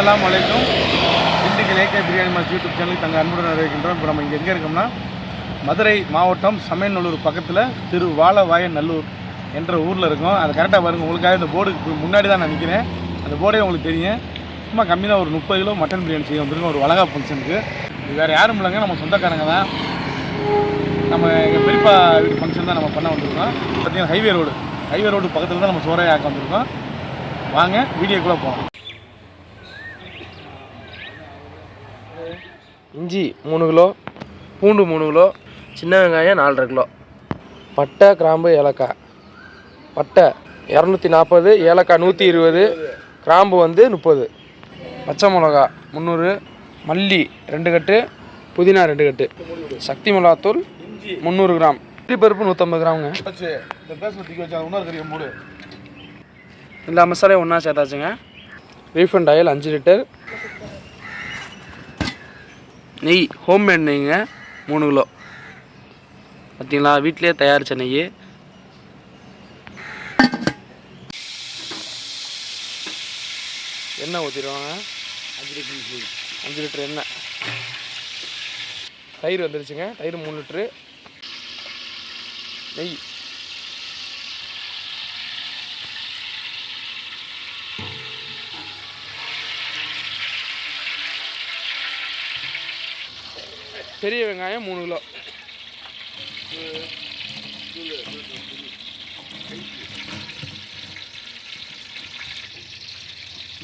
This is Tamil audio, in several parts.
அஸ்லாம் வலைக்கும் இன்றைக்கு லேக்கே பிரியாணி மாஸ் யூடியூப் சேனலுக்கு தங்கள் அன்புடன் வரவேற்கின்றோம். இப்போ நம்ம இங்கே எங்கே இருக்கோம்னா மதுரை மாவட்டம் சமயநல்லூர் பக்கத்தில் திரு வாழவாய நல்லூர் என்ற ஊரில் இருக்கோம். அது கரெக்டாக பாருங்கள் உங்களுக்காக இந்த போர்டுக்கு முன்னாடி தான் நான் நிற்கிறேன் அந்த போர்டே உங்களுக்கு தெரியும். சும்மா கம்மியாக ஒரு முப்பது கிலோ மட்டன் பிரியாணி செய்ய வந்துருக்கோம் ஒரு வளகா ஃபங்க்ஷனுக்கு இது வேறு யாரும் இல்லைங்க நம்ம சொந்தக்காரங்க தான். நம்ம எங்கள் பெரியப்பா வீட்டு ஃபங்க்ஷன் தான் நம்ம பண்ண வந்திருக்கோம். பார்த்தீங்கன்னா ஹைவே ரோடு ஹைவே ரோடு பக்கத்தில் தான் நம்ம சோறையாக்க வந்திருக்கோம். வாங்க வீடியோக்குள்ளே போகலாம் இஞ்சி மூணு கிலோ பூண்டு மூணு கிலோ சின்ன வெங்காயம் நாலரை கிலோ. பட்டை கிராம்பு ஏலக்காய். பட்டை இரநூத்தி நாற்பது ஏலக்காய் நூற்றி இருபது கிராம்பு வந்து முப்பது. பச்சை மிளகா முந்நூறு மல்லி ரெண்டு கட்டு புதினா ரெண்டு கட்டு. சக்தி மிளகாத்தூள் முந்நூறு கிராம். இட்லி பருப்பு நூற்றம்பது கிராமுங்க. எல்லா மசாலையும் ஒன்றா சேர்த்தாச்சுங்க. ரீஃபண்ட் ஆயில் அஞ்சு லிட்டர் நெய் ஹோம்மேட் நெய்ங்க மூணு கிலோ. பார்த்தீங்களா வீட்டிலே தயாரித்த நெய் எண்ணெய் ஊற்றிடுவாங்க அஞ்சு லிட்டர் அஞ்சு லிட்டர் எண்ணெய். தயிர் வந்துருச்சுங்க. தயிர் மூணு லிட்ரு நெய். பெரிய வெங்காயம் மூணு கிலோ.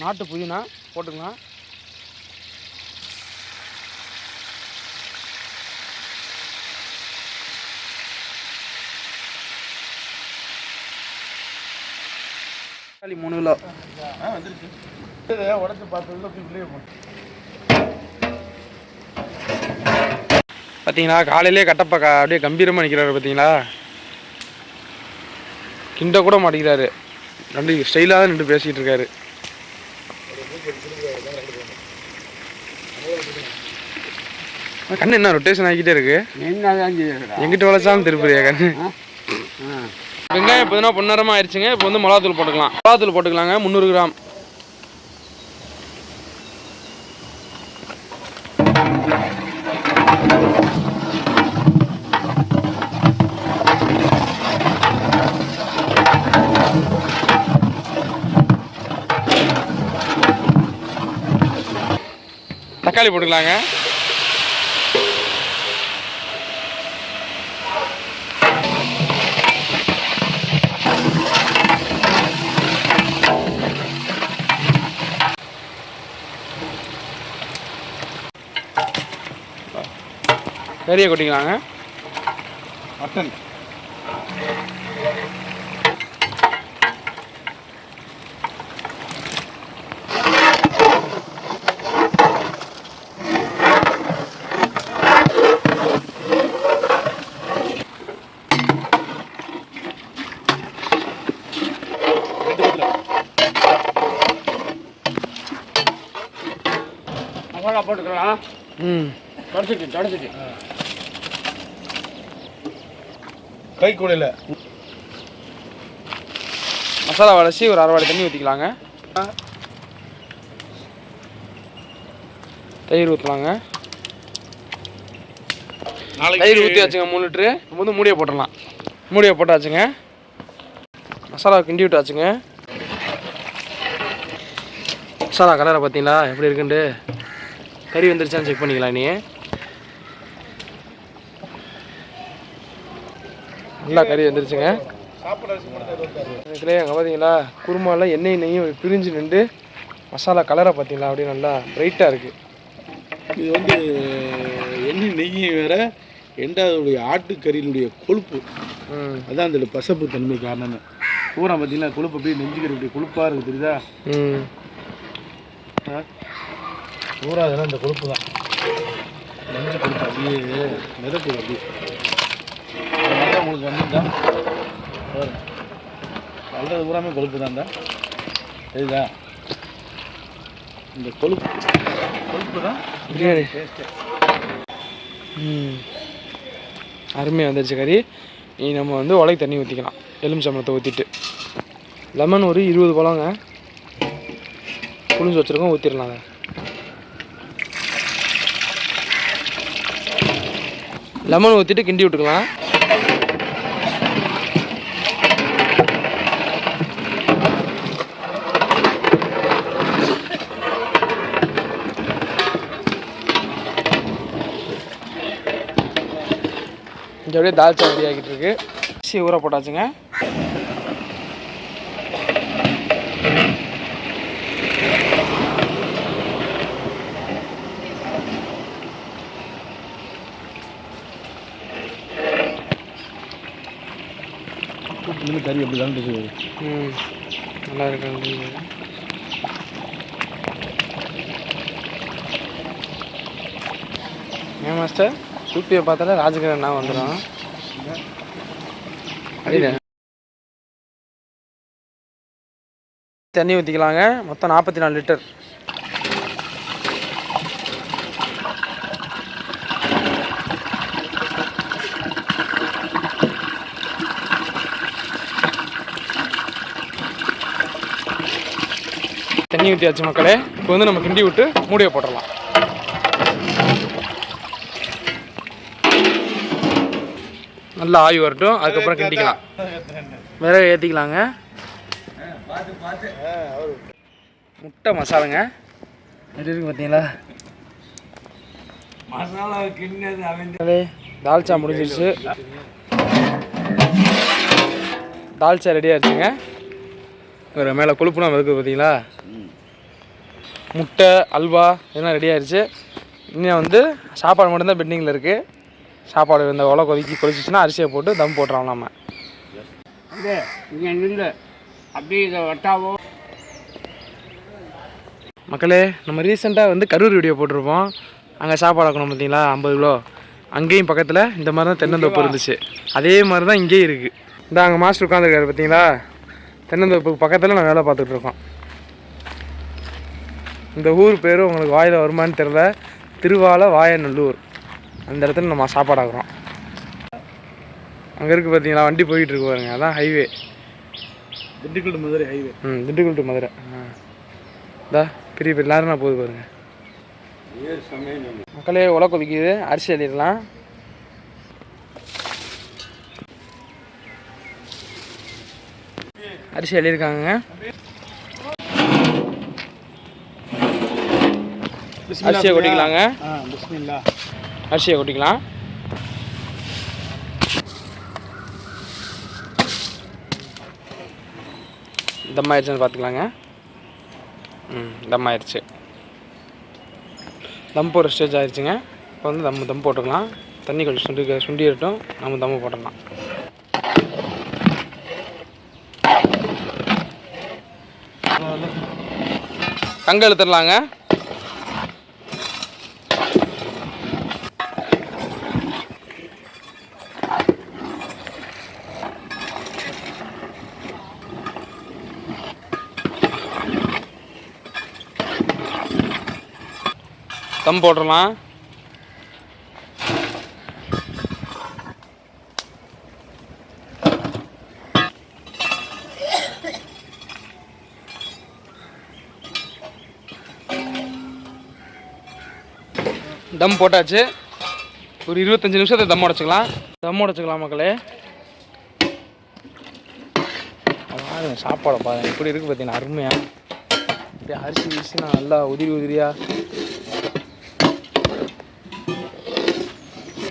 நாட்டு புதினா போட்டுக்கலாம். தக்காளி மூணு கிலோ. வந்துருச்சு உடச்சு உடச்சி பார்த்ததுல உள்ளே போட்டு பார்த்தீங்களா காலையிலே கட்டப்பா அப்படியே கம்பீரமாக நிற்கிறாரு பார்த்தீங்களா கிண்ட கூட மாட்டேங்கிறாரு ரெண்டு ஸ்டைலாக தான் நின்று பேசிகிட்டு இருக்காரு. கண்ணு என்ன ரொட்டேஷன் ஆகிக்கிட்டே இருக்கு? எங்கிட்ட வளர்ச்சாலும் திருப்பதியா கண்ணு? வெங்காயம் புதினா பொன்னரமாக ஆயிடுச்சுங்க. இப்போ வந்து மிளகாத்தூள் போட்டுக்கலாம். மிளகாத்தூள் போட்டுக்கலாங்க. முந்நூறு கிராம். தக்காளி போட்டுக்கலாங்க. கறியை கொட்டிக்கலாங்க. மட்டன். போட்டுக்கலாம் ம். தொடச்சிட்டு தொடச்சிட்டு கை கூடையில். மசாலா வளசி ஒரு அரை வாடி தண்ணி ஊற்றிக்கலாங்க தயிர் ஊற்றலாங்க தயிர் ஊற்றி வச்சுங்க மூணு லிட்ரு இப்போ வந்து மூடியை போட்டுடலாம். மூடியை போட்டாச்சுங்க. மசாலா கிண்டி விட்டாச்சுங்க. மசாலா கலரை பார்த்தீங்களா? எப்படி இருக்குன்ட்டு? கறி வந்துருச்சான்னு செக் பண்ணிக்கலாம் நீ நல்லா கறி வந்துருச்சுங்க. இதுலேயே அங்கே பார்த்தீங்களா குருமாவில் எண்ணெய் நெய்யும் பிரிஞ்சு நின்று மசாலா கலரை பார்த்தீங்களா அப்படியே நல்லா பிரைட்டாக இருக்குது இது வந்து எண்ணெய் நெய்யும் வேற ரெண்டாவதுடைய ஆட்டுக்கறியினுடைய கொழுப்பு. அதான் அந்த பசப்பு தன்மை காரணம். பூரா பார்த்தீங்கன்னா கொழுப்பு அப்படியே நெஞ்சுக்கறி கொழுப்பாக இருக்குது தெரியுதா? பூரா அதெல்லாம் இந்த கொழுப்பு தான். நெஞ்சு கொழுப்பு அப்படியே மிதக்குது அப்படியே அதனால தான் உங்களுக்கு பாருங்க. வளர்றது பூராமே கொழுப்பு தான்டா தெரியுதா? இந்த கொழுப்பு. கொழுப்பு தான் பிரியாணி ம். அருமையாக வந்துருச்சு கறி. இனி நம்ம வந்து உலகை தண்ணி ஊற்றிக்கலாம் எலுமிச்சம்பழத்தை ஊற்றிட்டு லெமன் ஒரு இருபது பழங்க. புளிஞ்சு வச்சுருக்கோம் ஊற்றிடலாம் லெமன் ஊற்றிட்டு கிண்டி விட்டுக்கலாம். இங்கே அப்படியே தால்ச்சா ரெடி ஆகிட்டு இருக்கு. அரிசி ஊற போட்டாச்சுங்க. கூப்பிட்டு கறி எப்படி தான் ம் நல்லா இருக்காங்க ஏன் மாஸ்டர் சூப்பியை பார்த்தாலே ராஜகிரன் நான் வந்துடும் அடியில தண்ணி ஊற்றிக்கலாங்க மொத்தம் நாற்பத்தி நாலு லிட்டர். தண்ணி ஊற்றியாச்சு மக்களே. இப்போ வந்து நம்ம கிண்டி விட்டு மூடியை போட்டுடலாம். நல்லா ஆவி வரட்டும் அதுக்கப்புறம் கிண்டிக்கலாம். விறகு ஏற்றிக்கலாங்க முட்டை மசாலாங்க. எப்படி இருக்கு பார்த்தீங்களா மசாலா அதே தால்ச்சா முடிஞ்சிருச்சு. தால்ச்சா ரெடி ஆயிடுச்சுங்க. ஒரு மேலே கொழுப்புலாம் இருக்குது பார்த்தீங்களா முட்டை அல்வா இதெல்லாம் ரெடி ஆயிடுச்சு இன்னும் வந்து சாப்பாடு மட்டும்தான் பெண்டிங்கில் இருக்குது சாப்பாடு இந்த உலை கொதிக்கி கொதிச்சிச்சுன்னா அரிசியை போட்டு தம் போட்டுறோம் நம்ம மக்களே நம்ம ரீசெண்டாக வந்து கரூர் வீடியோ போட்டிருப்போம். அங்கே சாப்பாடு ஆக்கணும் பார்த்தீங்களா ஐம்பது கிலோ. அங்கேயும் பக்கத்தில் இந்த மாதிரி தான் தென்னந்தோப்பு இருந்துச்சு. அதே மாதிரி தான் இங்கேயும் இருக்குது இந்த அங்கே மாஸ்டர் உட்காந்துருக்காரு பார்த்தீங்களா தென்னந்தோப்புக்கு பக்கத்தில் நான் வேலை பார்த்துட்டு இருக்கோம். இந்த ஊர் பேர் உங்களுக்கு வாயில் வருமான்னு தெரில திருவால வாயநல்லூர். அந்த இடத்துல நம்ம சாப்பாடு ஆக்குறோம். அங்கே இருக்குது பார்த்தீங்களா வண்டி போயிட்டு இருக்கு பாருங்க அதான் ஹைவே திண்டுக்கல் மதுரை ஹைவே ம் திண்டுக்கல் டு மதுரை. ஆ. இதா பெரிய பெரிய லாரினா போகுது பாருங்க. மக்களே உலை கொதிக்குது அரிசி அள்ளிடலாம். அரிசி அள்ளியிருக்காங்க அரிசியை கொட்டிக்கலாங்க. அரிசியை கொட்டிக்கலாம். தம் ஆயிடுச்சுன்னு பார்த்துக்கலாங்க. ம் தம் ஆயிடுச்சு தம் போடுற ஸ்டேஜ் ஆயிடுச்சுங்க இப்போ வந்து தம் தம் போட்டுக்கலாம். தண்ணி கொஞ்சம் சுண்டி சுண்டிடட்டும் நம்ம தம்மு போட்டுடலாம். தங்க எடுத்துடலாங்க தம் போட்டுடலாம். தம் போட்டாச்சு. ஒரு இருபத்தஞ்சி நிமிஷத்தை தம் உடச்சிக்கலாம். தம் உடச்சிக்கலாம் மக்களே. பாருங்க சாப்பாடை பாருங்க. எப்படி இருக்குது பார்த்தீங்கன்னா அருமையாக அப்படியே அரிசி வீசினா நல்லா உதிரி உதிரியாக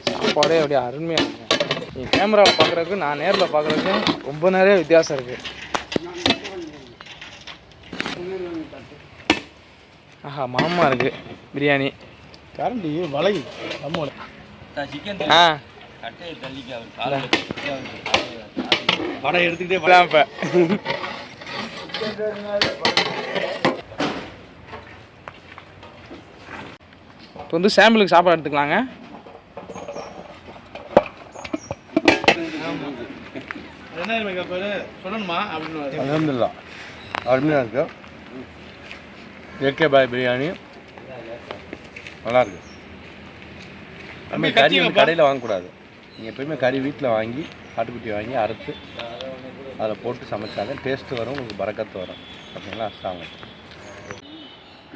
சாப்பாடே அப்படியே அருமையாக இருக்குங்க. நீ கேமராவில் பார்க்குறதுக்கு நான் நேரில் பார்க்குறதுக்கு ரொம்ப நிறைய வித்தியாசம் இருக்குது ஆஹா மாமா இருக்குது பிரியாணி. கரண்டி வலை. நம்மோட ஆ. படம் எடுத்துக்கிட்டே இப்போதான் இப்போ. இப்போ வந்து சாம்பிளுக்கு சாப்பாடு எடுத்துக்கலாங்க. சொல்லணுமா? அப்படின்னு அலமதுல்லா. அருமையாக இருக்கு. ஏகே பாய் பிரியாணி. நல்லா இருக்கு எப்பவுமே கறி வந்து கடையில் வாங்கக்கூடாது. நீங்கள் எப்பயுமே கறி வீட்டில் வாங்கி ஆட்டுக்குட்டி வாங்கி அறுத்து அதில் போட்டு சமைச்சாதான் டேஸ்ட்டு வரும் உங்களுக்கு பறக்கத்து வரும்.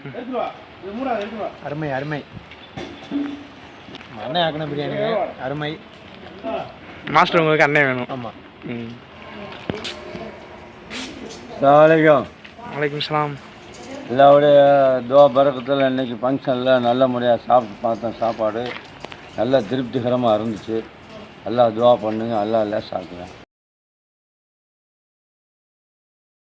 எடுத்துட்டு வா. அருமை அருமை. அண்ணன் ஆக்கின பிரியாணி. அருமை. மாஸ்டர் உங்களுக்கு அண்ணன் வேணும். ஆமாம் ம். அஸ்ஸலாமலைக்கும் வலைக்கம் சலாம். எல்லாருடைய துவா பறக்கத்தில் இன்றைக்கி ஃபங்க்ஷனில் நல்ல முறையாக சாப்பிட்டு பார்த்தேன் சாப்பாடு. நல்லா திருப்திகரமாக இருந்துச்சு. நல்லா துவா பண்ணுங்க நல்லா இல்லை சாப்பிடுவேன்